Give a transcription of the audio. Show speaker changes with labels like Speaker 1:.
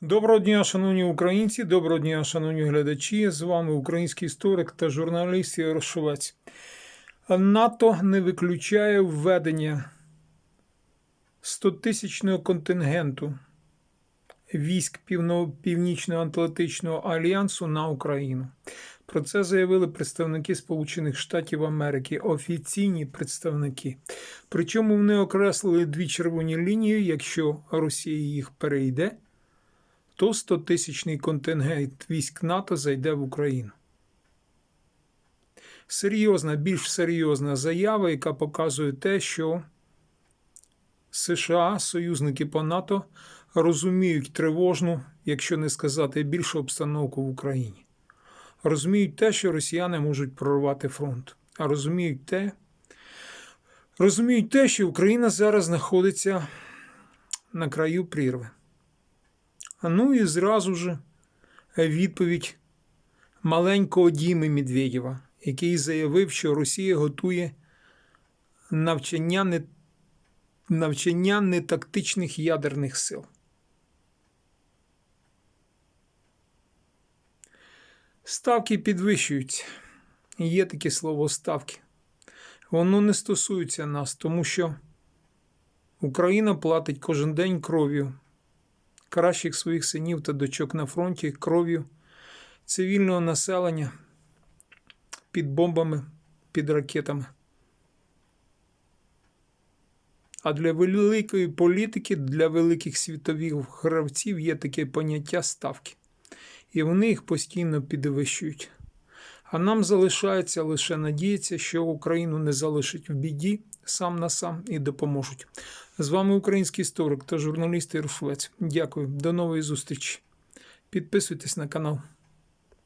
Speaker 1: Доброго дня, шановні українці, доброго дня, шановні глядачі. З вами український історик та журналіст Ігор Шовець. НАТО не виключає введення 100-тисячного контингенту військ Північно-Атлантичного альянсу на Україну. Про це заявили представники Сполучених Штатів Америки, офіційні представники. Причому вони окреслили дві червоні лінії, якщо Росія їх перейде то 100-тисячний контингент військ НАТО зайде в Україну. Серйозна, більш серйозна заява, яка показує те, що США, союзники по НАТО, розуміють тривожну, якщо не сказати більшу обстановку в Україні. Розуміють те, що росіяни можуть прорвати фронт. А розуміють те, розуміють те, що Україна зараз знаходиться на краю прірви. Ну і зразу ж відповідь маленького Діми Медведєва, який заявив, що Росія готує навчання, не, навчання нетактичних ядерних сил. Ставки підвищуються. Є таке слово ставки. Воно не стосується нас, тому що Україна платить кожен день кров'ю кращих своїх синів та дочок на фронті кров'ю цивільного населення під бомбами, під ракетами. А для великої політики, для великих світових гравців є таке поняття ставки. І вони їх постійно підвищують. А нам залишається лише надіятися, що Україну не залишить в біді сам на сам і допоможуть. З вами український історик та журналіст Іршвець. Дякую, до нової зустрічі. Підписуйтесь на канал.